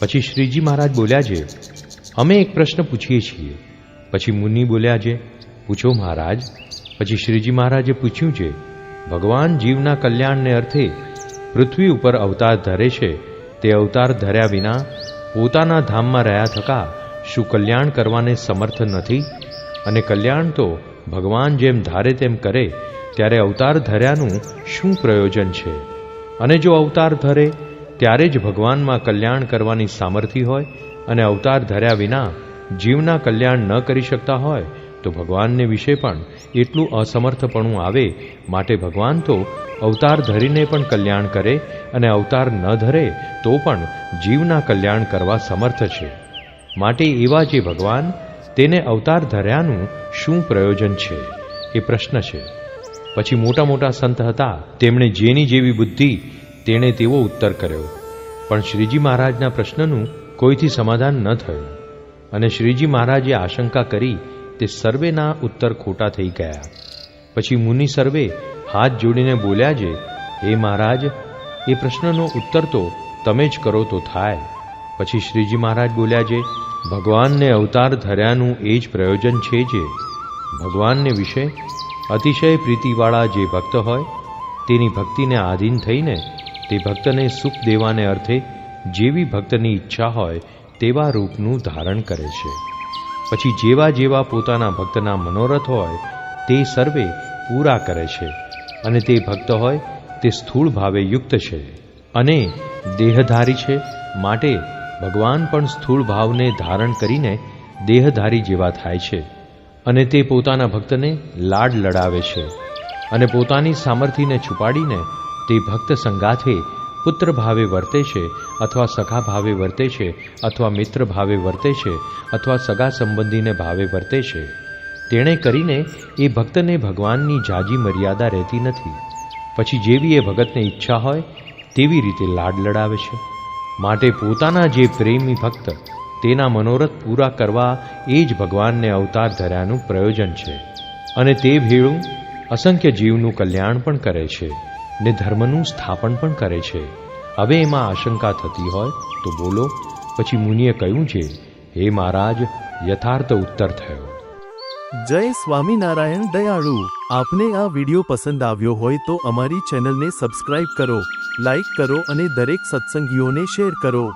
પછી શ્રીજી મહારાજ બોલ્યા છે, અમે એક પ્રશ્ન પૂછીએ છીએ. પછી મુનિ બોલ્યા છે, પૂછો મહારાજ. પછી શ્રીજી મહારાજે પૂછ્યું છે, ભગવાન જીવના કલ્યાણને અર્થે પૃથ્વી ઉપર અવતાર ધરે છે, તે અવતાર ધર્યા વિના પોતાના ધામમાં રહ્યા થકા શું કલ્યાણ કરવાને સમર્થ નથી? અને કલ્યાણ તો ભગવાન જેમ ધારે તેમ કરે, ત્યારે અવતાર ધર્યાનું શું પ્રયોજન છે? અને જો અવતાર ધરે ત્યારે જ ભગવાનમાં કલ્યાણ કરવાની સામર્થ્ય હોય અને અવતાર ધર્યા વિના જીવના કલ્યાણ ન કરી શકતા હોય, તો ભગવાનને વિશે પણ એટલું અસમર્થપણું આવે માટે ભગવાન તો અવતાર ધરીને પણ કલ્યાણ કરે અને અવતાર ન ધરે તો પણ જીવના કલ્યાણ કરવા સમર્થ છે. માટે એવા જે ભગવાન, તેને અવતાર ધર્યાનું શું પ્રયોજન છે? એ પ્રશ્ન છે. પછી મોટા મોટા સંત હતા, તેમણે જેની જેવી બુદ્ધિ તેણે તેવો ઉત્તર કર્યો. પણ શ્રીજી મહારાજના પ્રશ્નનું કોઈથી સમાધાન ન થયું. અને શ્રીજી મહારાજે આશંકા કરી તે સર્વેના ઉત્તર ખોટા થઈ ગયા. પછી મુનિ સર્વે હાથ જોડીને બોલ્યા છે, હે મહારાજ, એ પ્રશ્નનો ઉત્તર તો તમે જ કરો તો થાય. પછી શ્રીજી મહારાજ બોલ્યા છે, ભગવાનને અવતાર ધર્યાનું એ જ પ્રયોજન છે જે. ભગવાનને વિશે અતિશય પ્રીતિવાળા જે ભક્ત હોય, તેની ભક્તિને આધીન થઈને તે ભક્તને સુખ દેવાને અર્થે જેવી ભક્તની ઈચ્છા હોય તેવા રૂપનું ધારણ કરે છે. પછી જેવા જેવા પોતાના ભક્તના મનોરથ હોય તે સર્વે પૂરા કરે છે અને તે ભક્ત હોય તે સ્થૂળ ભાવે યુક્ત છે અને દેહધારી છે માટે ભગવાન પણ સ્થૂળ ભાવને ધારણ કરીને દેહધારી જેવા થાય છે અને તે પોતાના ભક્તને લાડ લડાવે છે અને પોતાની સામર્થ્યને છુપાડીને તે ભક્ત સંગાથે પુત્ર ભાવે વર્તે છે અથવા સખા ભાવે વર્તે છે અથવા મિત્ર ભાવે વર્તે છે અથવા સગા સંબંધીને ભાવે વર્તે છે. તેણે કરીને એ ભક્તને ભગવાનની જાજી મર્યાદા રહેતી નથી. પછી જેવી એ ભગતને ઈચ્છા હોય, તેવી રીતે લાડ લડાવે છે. માટે પોતાના જે પ્રેમી ભક્ત, તેના મનોરથ પૂરા કરવા એ જ ભગવાનને અવતાર ધર્યાનું પ્રયોજન છે. અને તે ભેળું અસંખ્ય જીવનું કલ્યાણ પણ કરે છે. ને ધર્મનું સ્થાપન પણ કરે છે. હવે એમાં આશંકા થતી હોય તો બોલો. પછી મુનિએ કહ્યું છે, હે મહારાજ, યથાર્થ ઉત્તર થયો. જય સ્વામિનારાયણ દયાળુ. આપને આ વિડિયો પસંદ આવ્યો હોય તો અમારી ચેનલને સબસ્ક્રાઇબ કરો, લાઇક કરો અને દરેક સત્સંગીઓને શેર કરો.